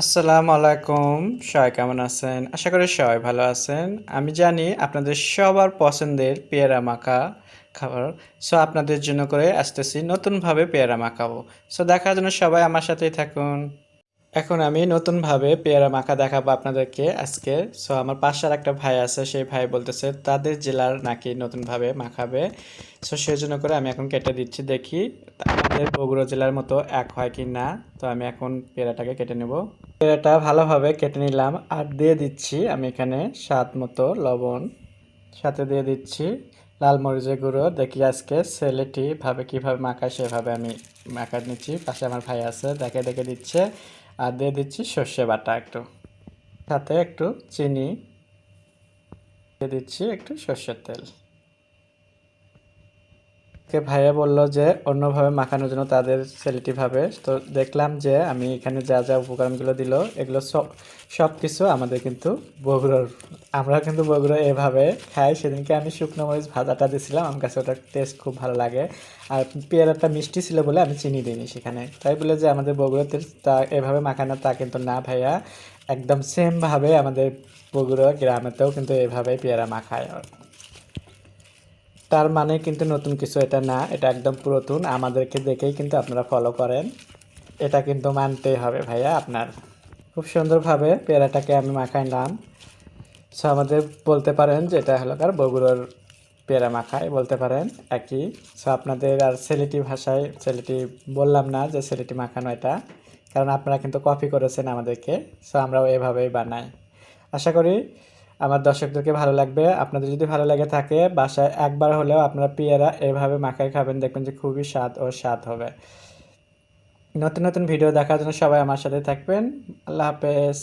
আসসালামু আলাইকুম। সবাই কেমন আছেন? আশা করি সবাই ভালো আছেন। আমি জানি আপনাদের সবার পছন্দের পেয়ারা মাখা খাবার। সো আপনাদের জন্য করে আসতেছি নতুনভাবে পেয়ারা মাখাবো। সো দেখার জন্য সবাই আমার সাথেই থাকুন। এখন আমি নতুনভাবে পেয়ারা মাখা দেখাবো আপনাদেরকে আজকে। সো আমার পাশে আর একটা ভাই আছে, সেই ভাই বলতেছে, তাদের জেলার নাকি নতুনভাবে মাখাবে? সো সেই জন্য করে আমি এখন কেটে দিচ্ছি, দেখি আমাদের বগুড়া জেলার মতো এক হয় কি না, তো আমি এখন পেয়ারাটাকে কেটে নেব। পেয়ারাটা ভালোভাবে কেটে নিলাম আর দিয়ে দিচ্ছি আমি এখানে স্বাদ মতো লবণ। সাথে দিয়ে দিচ্ছি লাল মরিচের গুঁড়ো। দেখি আজকে সেলেটি ভাবে কীভাবে মাখায় সেভাবে আমি মাখা নিচ্ছি। পাশে আমার ভাই আছে, দেখে দেখে দিচ্ছে। আর দিয়ে দিচ্ছি সর্ষে বাটা একটু। সাথে একটু চিনি। দিয়ে দিচ্ছি একটু সর্ষের তেল। কে ভাইয়া বলল যে অন্যভাবে মাখানোর জন্য তাদের সেলিটিভাবে তো দেখলাম যে আমি এখানে যা যা উপকরণগুলো দিল, এগুলো সব সব কিছু আমাদের কিন্তু বগুড়ার, আমরা কিন্তু বগুড়া এভাবে খাই। সেদিনকে আমি শুকনো মরিচ ভাজাটা দিয়েছিলাম আমার কাছে ওটার টেস্ট খুব ভালো লাগে। আর পেয়ারাটা মিষ্টি ছিল বলে আমি চিনি দিইনি সেখানে। তাই বলে যে আমাদের বগুড়াতে তা এভাবে মাখানো তা কিন্তু না ভাইয়া। একদম সেমভাবে আমাদের বগুড়া গ্রামেতেও কিন্তু এভাবেই পেয়ারা মাখায়। তার মানে কিন্তু নতুন কিছু এটা না, এটা একদম পুরাতন। আমাদেরকে দেখেই কিন্তু আপনারা ফলো করেন। এটা কিন্তু মানতেই হবে ভাইয়া আপনার। খুব সুন্দরভাবে পেয়ারাটাকে আমি মাখাইলাম সো আমাদের বলতে পারেন যে এটা হলো কার বগুড়ার পেয়ারা মাখাই, বলতে পারেন একই। সো আপনাদের আর সেলিটি ভাষায় সেলিটি বললাম না যে সেলিটি মাখানো এটা, কারণ আপনারা কিন্তু কপি করেছেন আমাদেরকে। সো আমরাও এভাবেই বানাই। আশা করি আমার দর্শকদেরকে ভালো লাগবে। আপনাদের যদি ভালো লাগে থাকে, বাসায় একবার হলেও আপনারা পেয়ারা এভাবে মাখায় খাবেন, দেখবেন যে খুবই স্বাদ ও স্বাদ হবে। নতুন নতুন ভিডিও দেখার জন্য সবাই আমার সাথে থাকবেন। আল্লাহ হাফেজ।